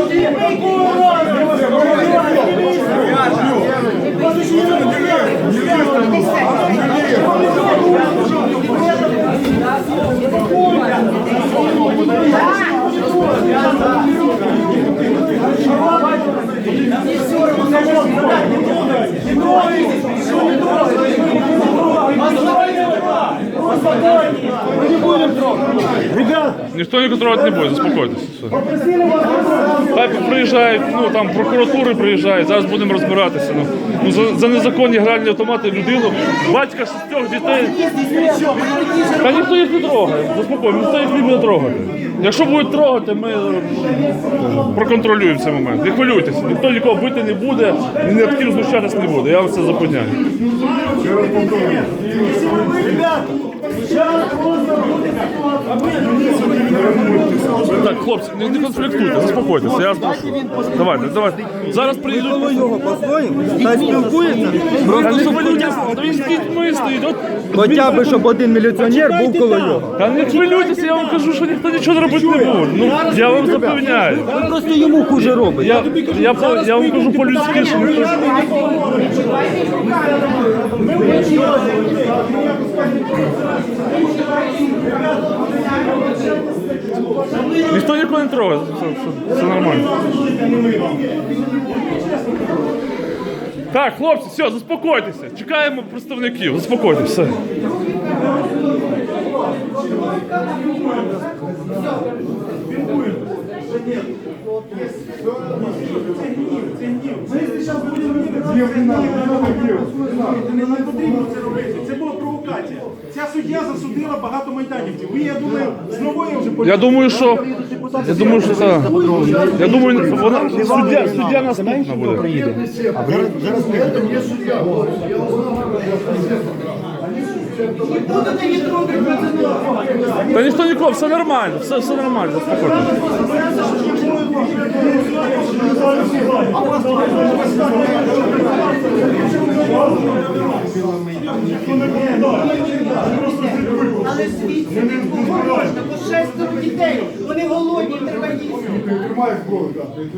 Господи! Ніхто не контролювати не буде, заспокойтесь. Хай приїжджають, ну там прокуратури приїжджають, зараз будемо розбиратися. Ну, ну за, за незаконні гральні автомати людину, батька шістьох дітей. Та ніхто їх не трогає, заспокоїмо, ніхто їх не буде трогати. Якщо будуть трогати, ми е, проконтролюємо цей момент. Не хвилюйтеся, ніхто нікого бити не буде, ні над ким знущатись не буде. Я вам це запевняю. Так, хлопці, не, не конфліктуйте, заспокойтеся. Я прошу. Давайте, давайте. Зараз приїдуть. Коло його постоїмо, та спілкується. Та Просто не щоб хвилюйтеся, та він з дітьми стоїть. От, хоча б, щоб один міліціонер був коло його. Та не хвилюйтеся, я вам кажу, що ніхто нічого робити не буде. Ну, я вам запевняю. Ви просто йому хуже робить. Я, я, я вам кажу по-людськи, що ніхто... Ніхто нікого не трогає, все, все, все нормально. Так, хлопці, все, заспокойтеся. Чекаємо представників, заспокойтеся. Все. Не потрібно це робити. Це була провокація. Ця суддя засудила багато майданівців. Ви, я думаю, з нової вже Я думаю, що я думаю, що це. Я думаю, вона суддя, суддя наступна буде. Та ніхто нікого, все нормально, все, все нормально, заспокойтесь. Але звідси не можна, дітей, вони голодні, треба їсти.